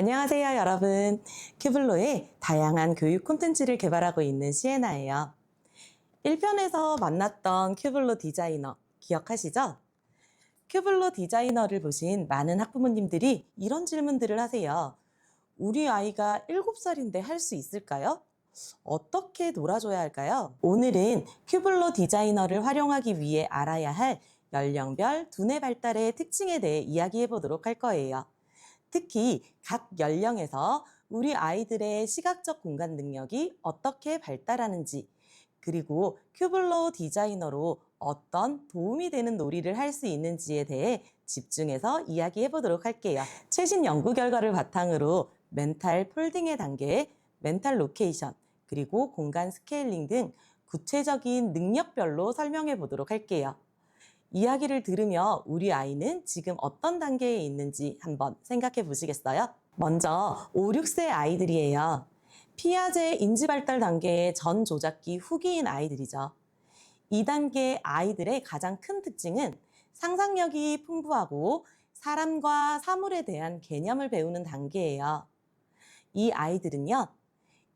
안녕하세요, 여러분. 큐블로의 다양한 교육 콘텐츠를 개발하고 있는 시에나예요. 1편에서 만났던 큐블로 디자이너 기억하시죠? 큐블로 디자이너를 보신 많은 학부모님들이 이런 질문들을 하세요. 우리 아이가 7살인데 할 수 있을까요? 어떻게 놀아줘야 할까요? 오늘은 큐블로 디자이너를 활용하기 위해 알아야 할 연령별 두뇌 발달의 특징에 대해 이야기해 보도록 할 거예요. 특히 각 연령에서 우리 아이들의 시각적 공간 능력이 어떻게 발달하는지, 그리고 큐블로 디자이너로 어떤 도움이 되는 놀이를 할 수 있는지에 대해 집중해서 이야기해 보도록 할게요. 최신 연구 결과를 바탕으로 멘탈 폴딩의 단계, 멘탈 로케이션, 그리고 공간 스케일링 등 구체적인 능력별로 설명해 보도록 할게요. 이야기를 들으며 우리 아이는 지금 어떤 단계에 있는지 한번 생각해 보시겠어요? 먼저 5, 6세 아이들이에요. 피아제 인지 발달 단계의 전 조작기 후기인 아이들이죠. 이 단계 아이들의 가장 큰 특징은 상상력이 풍부하고 사람과 사물에 대한 개념을 배우는 단계예요. 이 아이들은요,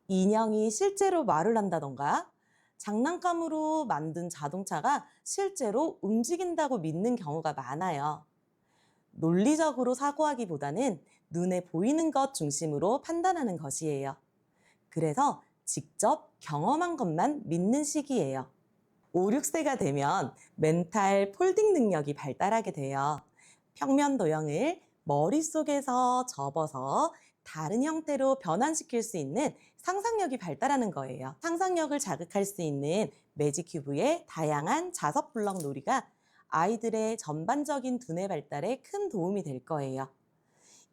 인형이 실제로 말을 한다던가 장난감으로 만든 자동차가 실제로 움직인다고 믿는 경우가 많아요. 논리적으로 사고하기보다는 눈에 보이는 것 중심으로 판단하는 것이에요. 그래서 직접 경험한 것만 믿는 시기예요. 5, 6세가 되면 멘탈 폴딩 능력이 발달하게 돼요. 평면 도형을 머릿속에서 접어서 다른 형태로 변환시킬 수 있는 상상력이 발달하는 거예요. 상상력을 자극할 수 있는 매직 큐브의 다양한 자석 블럭 놀이가 아이들의 전반적인 두뇌 발달에 큰 도움이 될 거예요.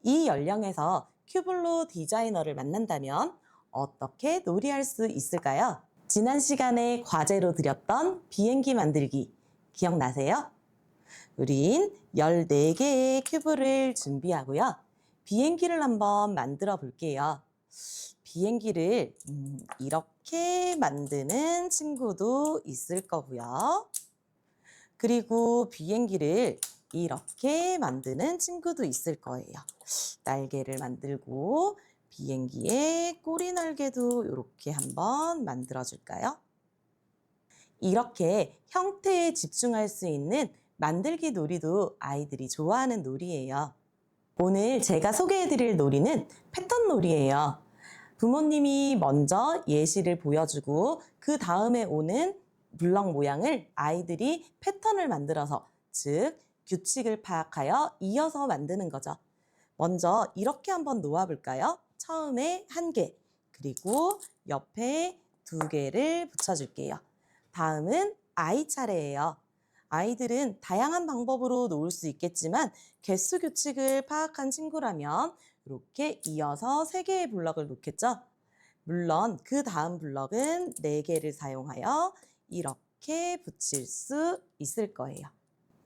이 연령에서 큐블로 디자이너를 만난다면 어떻게 놀이할 수 있을까요? 지난 시간에 과제로 드렸던 비행기 만들기 기억나세요? 우린 14개의 큐브를 준비하고요. 비행기를 한번 만들어 볼게요. 비행기를 음, 이렇게 만드는 친구도 있을 거고요. 그리고 비행기를 이렇게 만드는 친구도 있을 거예요. 날개를 만들고 비행기의 꼬리 날개도 이렇게 한번 만들어 줄까요? 이렇게 형태에 집중할 수 있는 만들기 놀이도 아이들이 좋아하는 놀이예요. 오늘 제가 소개해드릴 놀이는 패턴 놀이예요. 부모님이 먼저 예시를 보여주고 그 다음에 오는 블럭 모양을 아이들이 패턴을 만들어서 즉 규칙을 파악하여 이어서 만드는 거죠. 먼저 이렇게 한번 놓아볼까요? 처음에 한 개, 그리고 옆에 두 개를 붙여줄게요. 다음은 아이 차례예요. 아이들은 다양한 방법으로 놓을 수 있겠지만 개수 규칙을 파악한 친구라면 이렇게 이어서 세 개의 블럭을 놓겠죠. 물론 그 다음 블럭은 네 개를 사용하여 이렇게 붙일 수 있을 거예요.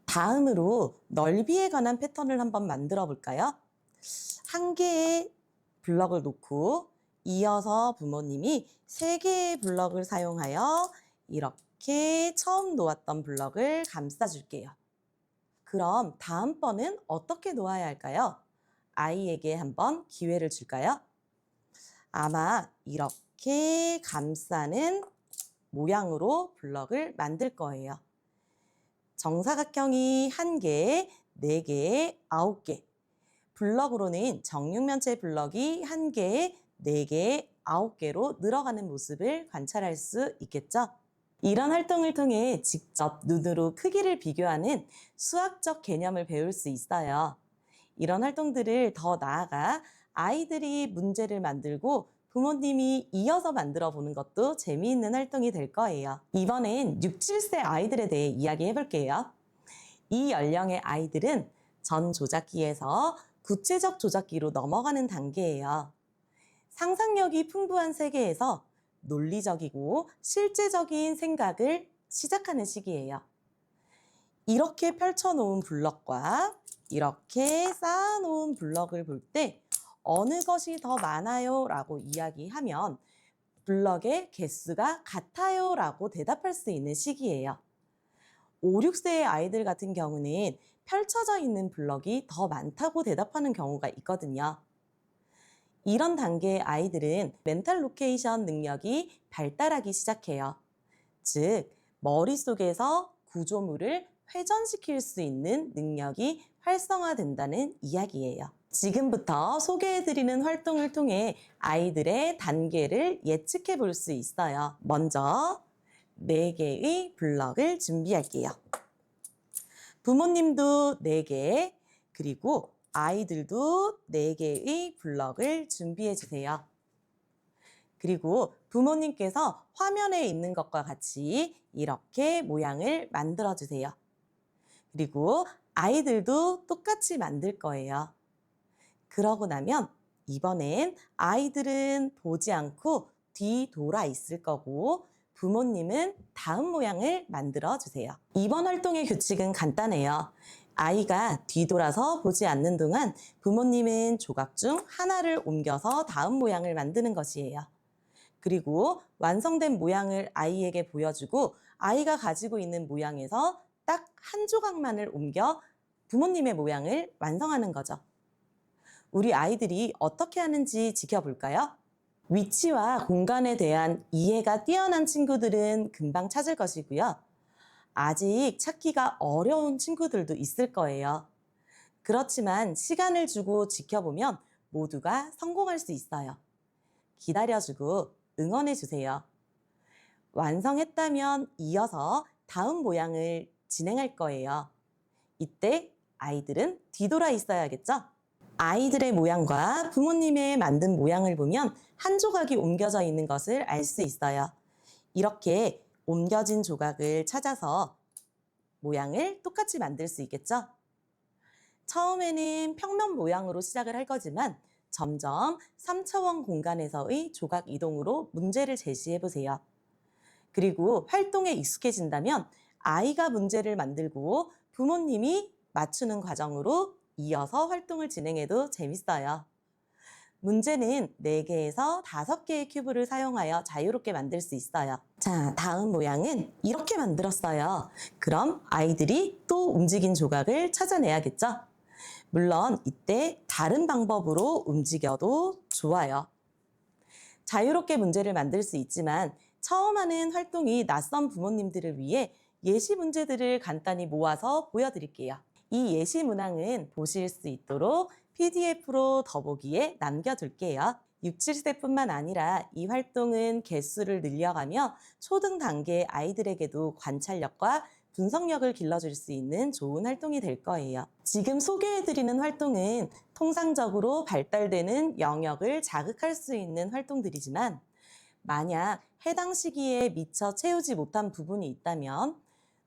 다음으로 넓이에 관한 패턴을 한번 만들어 볼까요? 한 개의 블럭을 놓고 이어서 부모님이 세 개의 블럭을 사용하여 이렇게 처음 놓았던 블럭을 감싸줄게요. 그럼 다음번은 어떻게 놓아야 할까요? 아이에게 한번 기회를 줄까요? 아마 이렇게 감싸는 모양으로 블럭을 만들 거예요. 정사각형이 한 개, 네 개, 아홉 개. 블럭으로는 정육면체 블럭이 한 개에 네 개, 아홉 개로 늘어가는 모습을 관찰할 수 있겠죠? 이런 활동을 통해 직접 눈으로 크기를 비교하는 수학적 개념을 배울 수 있어요. 이런 활동들을 더 나아가 아이들이 문제를 만들고 부모님이 이어서 만들어 보는 것도 재미있는 활동이 될 거예요. 이번엔 6, 7세 아이들에 대해 이야기해 볼게요. 이 연령의 아이들은 전 조작기에서 구체적 조작기로 넘어가는 단계예요. 상상력이 풍부한 세계에서 논리적이고 실제적인 생각을 시작하는 시기예요. 이렇게 펼쳐놓은 블럭과 이렇게 쌓아놓은 블럭을 볼 때 어느 것이 더 많아요? 라고 이야기하면 블럭의 개수가 같아요? 라고 대답할 수 있는 시기예요. 5, 6세의 아이들 같은 경우는 펼쳐져 있는 블럭이 더 많다고 대답하는 경우가 있거든요. 이런 단계의 아이들은 멘탈 로케이션 능력이 발달하기 시작해요. 즉, 머릿속에서 구조물을 회전시킬 수 있는 능력이 활성화된다는 이야기예요. 지금부터 소개해드리는 활동을 통해 아이들의 단계를 예측해 볼 수 있어요. 먼저 4개의 블럭을 준비할게요. 부모님도 4개, 그리고 아이들도 4개의 블럭을 준비해 주세요. 그리고 부모님께서 화면에 있는 것과 같이 이렇게 모양을 만들어 주세요. 그리고 아이들도 똑같이 만들 거예요. 그러고 나면 이번엔 아이들은 보지 않고 뒤돌아 있을 거고 부모님은 다음 모양을 만들어 주세요. 이번 활동의 규칙은 간단해요. 아이가 뒤돌아서 보지 않는 동안 부모님은 조각 중 하나를 옮겨서 다음 모양을 만드는 것이에요. 그리고 완성된 모양을 아이에게 보여주고 아이가 가지고 있는 모양에서 딱 한 조각만을 옮겨 부모님의 모양을 완성하는 거죠. 우리 아이들이 어떻게 하는지 지켜볼까요? 위치와 공간에 대한 이해가 뛰어난 친구들은 금방 찾을 것이고요. 아직 찾기가 어려운 친구들도 있을 거예요. 그렇지만 시간을 주고 지켜보면 모두가 성공할 수 있어요. 기다려주고 응원해주세요. 완성했다면 이어서 다음 모양을 진행할 거예요. 이때 아이들은 뒤돌아 있어야겠죠? 아이들의 모양과 부모님의 만든 모양을 보면 한 조각이 옮겨져 있는 것을 알 수 있어요. 이렇게 옮겨진 조각을 찾아서 모양을 똑같이 만들 수 있겠죠? 처음에는 평면 모양으로 시작을 할 거지만 점점 3차원 공간에서의 조각 이동으로 문제를 제시해 보세요. 그리고 활동에 익숙해진다면 아이가 문제를 만들고 부모님이 맞추는 과정으로 이어서 활동을 진행해도 재밌어요. 문제는 4개에서 5개의 큐브를 사용하여 자유롭게 만들 수 있어요. 자, 다음 모양은 이렇게 만들었어요. 그럼 아이들이 또 움직인 조각을 찾아내야겠죠? 물론 이때 다른 방법으로 움직여도 좋아요. 자유롭게 문제를 만들 수 있지만 처음 하는 활동이 낯선 부모님들을 위해 예시 문제들을 간단히 모아서 보여드릴게요. 이 예시 문항은 보실 수 있도록 PDF로 더보기에 남겨둘게요. 6, 7세뿐만 아니라 이 활동은 개수를 늘려가며 초등 단계의 아이들에게도 관찰력과 분석력을 길러줄 수 있는 좋은 활동이 될 거예요. 지금 소개해드리는 활동은 통상적으로 발달되는 영역을 자극할 수 있는 활동들이지만 만약 해당 시기에 미처 채우지 못한 부분이 있다면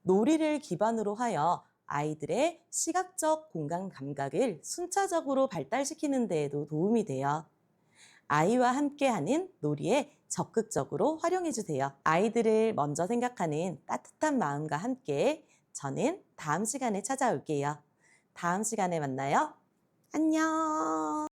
놀이를 기반으로 하여 아이들의 시각적 공간 감각을 순차적으로 발달시키는 데에도 도움이 돼요. 아이와 함께하는 놀이에 적극적으로 활용해 주세요. 아이들을 먼저 생각하는 따뜻한 마음과 함께 저는 다음 시간에 찾아올게요. 다음 시간에 만나요. 안녕.